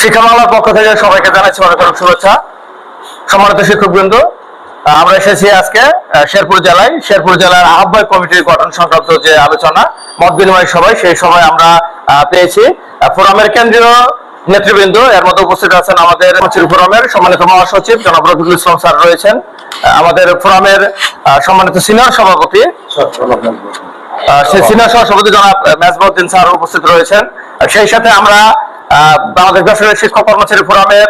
শিক্ষা বাংলার পক্ষ থেকে সবাইকে জানাচ্ছি অনেক অনেক শুভেচ্ছা। সম্মানিত শিক্ষকবৃন্দ আমরা এসেছি আজকে শেরপুর জেলায়। শেরপুর জেলার আহ্বায়ক কমিটির গঠন সংক্রান্ত যে আলোচনা, মত বিনিময় সভায়, সেই সময় আমরা পেয়েছি। ফোরামের কেন্দ্রীয় নেতৃবৃন্দ, এর মধ্যে উপস্থিত আছেন আমাদের ফোরামের সম্মানিত মহাসচিব জনাব রফিকুল ইসলাম স্যার রয়েছেন। আমাদের ফোরামের সম্মানিত সিনিয়র সভাপতি সিনিয়র সভাপতি জনাব মেজবাউদ্দিন স্যার উপস্থিত রয়েছেন। সেই সাথে আমরা বাংলাদেশ বেসরকারি শিক্ষক কর্মচারী ফোরামের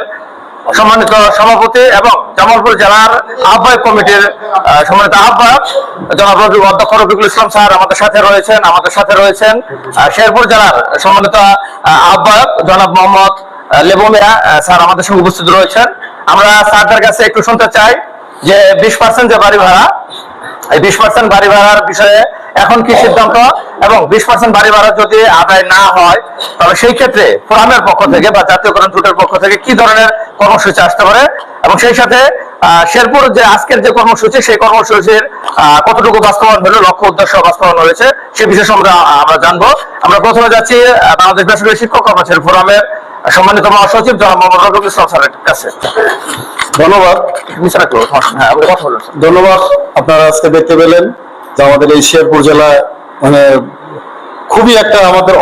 সম্মানিত সভাপতি এবং জামালপুর জেলার আহ্বায়ক কমিটির সম্মানিত আহ্বায়ক জনাব অধ্যক্ষ রফিকুল ইসলাম স্যার আমাদের সাথে রয়েছেন আমাদের সাথে রয়েছেন শেরপুর জেলার সম্মানিত আহ, আহ্বায়ক জনাব মোহাম্মদ আহ, লেবু মিয়া স্যার আমাদের সঙ্গে উপস্থিত রয়েছেন। আমরা স্যারদের কাছে একটু শুনতে চাই যে বিশ পার্সেন্ট যে বাড়ি ভাড়া এই বিশ পার্সেন্ট বাড়ি ভাড়ার বিষয়ে এখন কি সিদ্ধান্ত এবং বিশ পার্সেন্ট বাড়ি ভাড়া যদি আদায় না হয় তাহলে সেই ক্ষেত্রে ফোরামের পক্ষ থেকে বা জাতীয়করণ জোটের পক্ষ থেকে কি ধরনের কর্মসূচি আসতে পারে? এবং সেই সাথে শেরপুর যে আজকের যে কর্মসূচি সেই কর্মসূচির কতটুকু বাস্তবায়ন হলো লক্ষ্য উদ্দেশ্য বাস্তবায়ন হয়েছে সে বিষয়ে আমরা আমরা জানব। আমরা প্রথমে যাচ্ছি বাংলাদেশ বেসরকারি শিক্ষক কর্মচারী ফোরামের সম্মানিত মহাসচিব জনাব মোহাম্মদ রফিকুল ইসলাম স্যারের কাছে। ধন্যবাদ। হ্যাঁ ধন্যবাদ আপনারা আজকে দেখতে পেলেন। যে আমাদের এই শেরপুর জেলায় মানে খুবই একটা আমাদের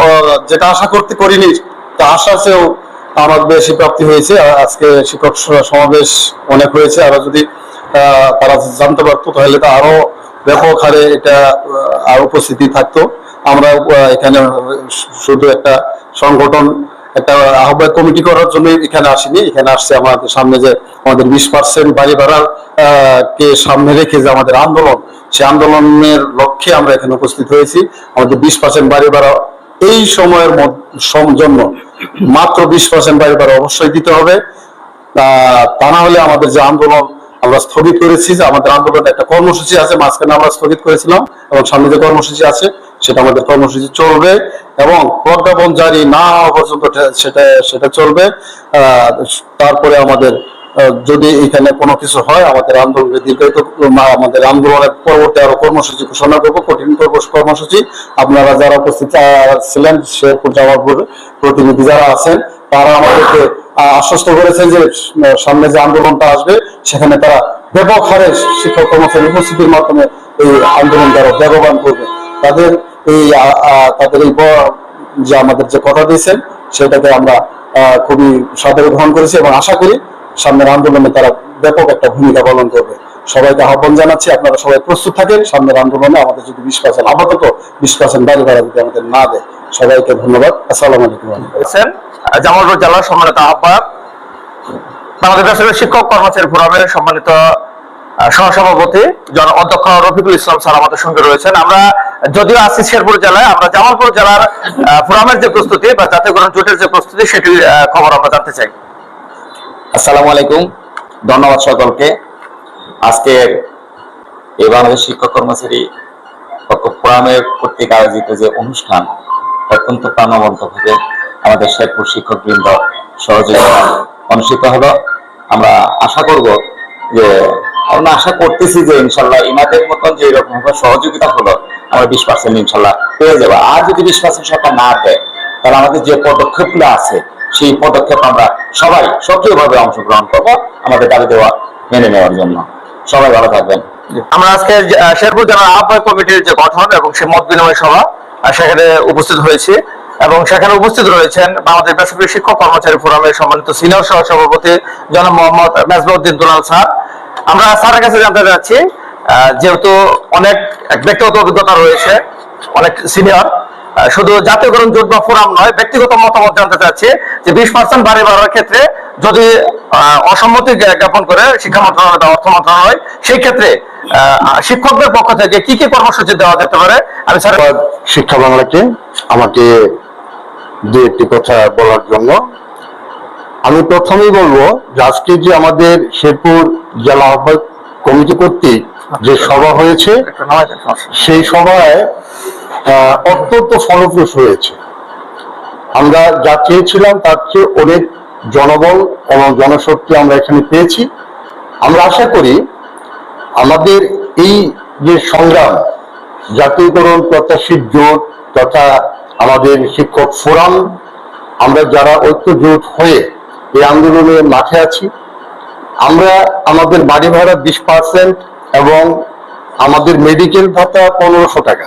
যেটা আশা করতে করিনি, তা আশা চেয়েও আমার বেশি প্রাপ্তি হয়েছে। আজকে শিক্ষক সমাবেশ অনেক হয়েছে। আরও যদি তারা জানতে পারতো, তাহলে তো আরও ব্যাপক হারে এটা আর উপস্থিতি থাকতো। আমরা এখানে শুধু একটা সংগঠন একটা আহ্বায়ক কমিটি করার জন্য এখানে আসিনি। এখানে আসছে আমাদের সামনে যে আমাদের বিশ পার্সেন্ট বাড়ি ভাড়া আহ, কে সামনে রেখে যে আমাদের আন্দোলন সেই আন্দোলনের লক্ষ্যে আমরা এখানে উপস্থিত হয়েছি। আমাদের বিশ পার্সেন্ট বাড়ি ভাড়া এই সময়ের জন্য মাত্র বিশ পার্সেন্ট বাড়ি ভাড়া অবশ্যই দিতে হবে। তা না হলে আমাদের যে আন্দোলন আমরা স্থগিত করেছি যে আমাদের আন্দোলনের একটা কর্মসূচি আছে মাঝখানে আমরা স্থগিত করেছিলাম এবং সামনে যে কর্মসূচি আছে সেটা আমাদের কর্মসূচি চলবে এবং প্রজ্ঞাপন জারি না হওয়া পর্যন্ত সেটা সেটা চলবে। তারপরে আমাদের যদি এখানে কোনো কিছু হয়, আমাদের আন্দোলনকে দীর্ঘায়িত আমাদের আন্দোলনের পরবর্তী আরও কর্মসূচি ঘোষণা করব, কঠিন কর্ম- কর্মসূচি। আপনারা যারা উপস্থিত ছিলেন, শেরপুর জামালপুর প্রতিনিধি যারা আছেন, তারা আমাদেরকে আশ্বস্ত করেছেন যে সামনে যে আন্দোলনটা আসবে, সেখানে তারা ব্যাপক হারে শিক্ষক কর্মচারী উপস্থিতির মাধ্যমে এই আন্দোলন তারা ব্যবহার করবে। তাদের এই তাদের এই যে আমাদের যে কথা দিয়েছেন, সেটাকে আমরা খুবই সাদরে গ্রহণ করেছি এবং আশা করি সামনের আন্দোলনে তারা ব্যাপক একটা ভূমিকা পালন করবে। সবাইকে আহ্বান জানাচ্ছি, আপনারা সবাই প্রস্তুত থাকেন। সামনের আন্দোলনে আমাদের যদি বিশ পার্সেন্ট, আপাতত বিশ পার্সেন্ট বাড়ি ভাড়া যদি আমাদের না দেয়, সবাইকে ধন্যবাদ। আসসালামু আলাইকুম জামালপুর জেলার সম্মানিত আহ্বায়ক, বাংলাদেশ শিক্ষক কর্মচারী ফোরামের সম্মানিত সহসভাপতি জন অধ্যক্ষ রফিকুল ইসলাম স্যার আমাদের সঙ্গে রয়েছেন। আমরা যদিও আছি শেরপুর জেলায়, আমরা জামালপুর জেলার ফোরামের যে প্রস্তুতি বা জাতীয়করণ জোটের যে প্রস্তুতি, সেটির খবর আমরা জানতে চাই। আসসালামু আলাইকুম। ধন্যবাদ সকলকে। আজকে এই বাংলাদেশ শিক্ষক কর্মচারী ফোরামের কর্তৃক আয়োজিত যে অনুষ্ঠান, অত্যন্ত প্রাণবন্ত প্রাণবন্তভাবে আমাদের শেরপুর শিক্ষক বৃন্দ সহযোগিতা অনুষ্ঠিত হলো। আমরা আশা করব যে আমরা আশা করতেছি যে ইনশাল্লাহ ইনাদের মতন যে এরকম সহযোগিতা হলো আমরা বিশ পার্সেন্ট ইনশাল্লাহ পেয়ে যাব। আর যদি বিশ পার্সেন্ট সরকার না দেয়, তাহলে আমাদের যে পদক্ষেপগুলো আছে, সেই পদক্ষেপ আমরা সবাই সক্রিয়ভাবে অংশগ্রহণ করব আমাদের দাবি দেওয়া মেনে নেওয়ার জন্য। সবাই ভালো থাকবেন। আমরা আজকে শেরপুর জেলার আহ্বায়ক কমিটির যে গঠন এবং সে মত বিনিময় সভা সেখানে উপস্থিত হয়েছে এবং সেখানে উপস্থিত রয়েছেন বাংলাদেশ বেসরকারি শিক্ষক কর্মচারী ফোরামের সম্মানিত সিনিয়র সহ সভাপতি জনাব মোহাম্মদ মেজবাউদ্দিন দুলাল স্যার আমরা স্যারের কাছে জানতে চাচ্ছি যেহেতু অনেক ব্যক্তিগত অভিজ্ঞতা রয়েছে, অনেক সিনিয়র শুধু জাতীয়করণ জোট বা ফোরাম নয়, ব্যক্তিগত মতামত জানতে চাচ্ছি যে বিশ পার্সেন্ট বাড়ি বাড়ার ক্ষেত্রে যদি অসম্মতি জ্ঞা- জ্ঞাপন করে শিক্ষা মন্ত্রণালয় বা অর্থ মন্ত্রণালয়, সেই ক্ষেত্রে শিক্ষকদের পক্ষ থেকে কি কি কর্মসূচি দেওয়া যেতে পারে? আমি স্যার শিক্ষা বাংলাকে। আমাকে দু একটি কথা বলার জন্য। আমি প্রথমেই বলব, যে আজকে যে আমাদের শেরপুর জেলা আহ্বায়ক কমিটি কর্তৃক যে সভা হয়েছে। সেই সভায় অত্যন্ত ফলপ্রসূ হয়েছে আমরা যা চেয়েছিলাম, তার চেয়ে অনেক জনবল এবং জনশক্তি আমরা এখানে পেয়েছি আমরা আশা করি আমাদের এই যে সংগ্রাম, জাতীয়করণ প্রত্যাশীর জোট তথা আমাদের শিক্ষক ফোরাম, আমরা যারা ঐক্য জোট হয়ে এই আন্দোলনের মাঠে আছি আমরা আমাদের বাড়ি ভাড়া বিশ পার্সেন্ট এবং আমাদের মেডিকেল ভাতা পনেরোশো টাকা।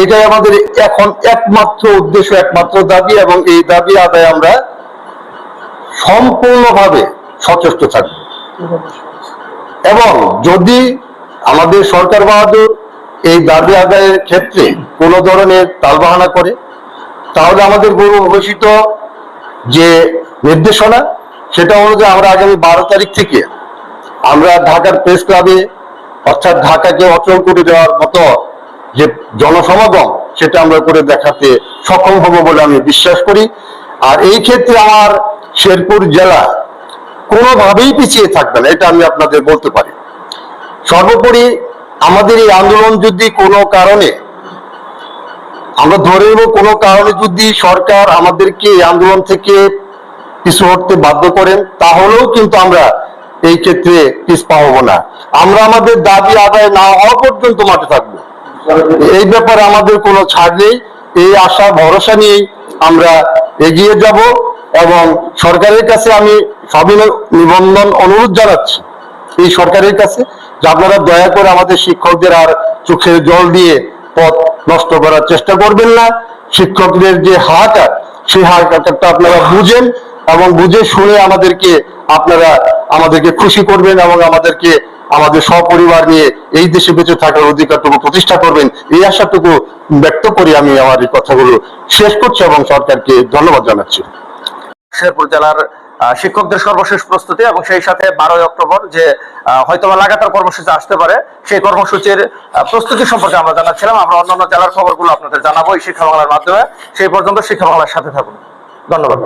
এটাই আমাদের এখন একমাত্র উদ্দেশ্য, একমাত্র দাবি এবং এই দাবি আদায় আমরা সম্পূর্ণভাবে সচেষ্ট থাকব। এবং যদি আমাদের সরকার বাহাদুর এই দাবি আদায়ের ক্ষেত্রে কোনো ধরনের তালবাহানা করে, তাহলে আমাদের গৌরব ঘোষিত যে নির্দেশনা সেটা অনুযায়ী আমরা আগামী বারো তারিখ থেকে আমরা ঢাকার প্রেস ক্লাবে, অর্থাৎ ঢাকাকে অচল করে দেওয়ার মতো যে জনসমাগম, সেটা আমরা করে দেখাতে সক্ষম হব বলে আমি বিশ্বাস করি। আর এই ক্ষেত্রে আমার শেরপুর জেলা কোনোভাবেই পিছিয়ে থাকবে না, এটা আমি আপনাদের বলতে পারি। সর্বোপরি আমাদের এই আন্দোলন যদি কোনো কারণে, আমরা ধরে নেব কোনো কারণে যদি সরকার আমাদেরকে এই আন্দোলন থেকে পিছু হটতে বাধ্য করেন, তাহলেও কিন্তু আমরা এই ক্ষেত্রে পিছপা হব না। আমরা আমাদের দাবি আদায় না হওয়া পর্যন্ত মাঠে থাকব। এই ব্যাপারে আমাদের কোনো ছাড় নেই। এই আশা, ভরসা নিয়েই আমরা এগিয়ে যাব এবং সরকারের কাছে আমি সবিনয় নিবন্ধন অনুরোধ জানাচ্ছি। এই সরকারের কাছে যে আপনারা দয়া করে আমাদের শিক্ষকদের আর চোখের জল দিয়ে পথ নষ্ট করার চেষ্টা করবেন না। শিক্ষকদের যে হাহাকার, সেই হাহাকারটা আপনারা বুঝেন। এবং বুঝে শুনে আমাদেরকে আপনারা আমাদেরকে খুশি করবেন এবং আমাদেরকে আমাদের সপরিবার নিয়ে এই দেশে বেঁচে থাকার অধিকারটুকু প্রতিষ্ঠা করবেন। এই আশাটুকু ব্যক্ত করি আমি আমার এই কথাগুলো শেষ করছি এবং সরকারকে ধন্যবাদ জানাচ্ছি। শেরপুর জেলার শিক্ষকদের সর্বশেষ প্রস্তুতি এবং সেই সাথে বারোই অক্টোবর যে হয়তোবা লাগাতার কর্মসূচি আসতে পারে, সেই কর্মসূচির প্রস্তুতি সম্পর্কে আমরা জানাচ্ছিলাম। আমরা অন্যান্য জেলার খবরগুলো আপনাদের জানাব এই শিক্ষা বাংলার মাধ্যমে। সেই পর্যন্ত শিক্ষা বাংলার সাথে থাকুন। ধন্যবাদ।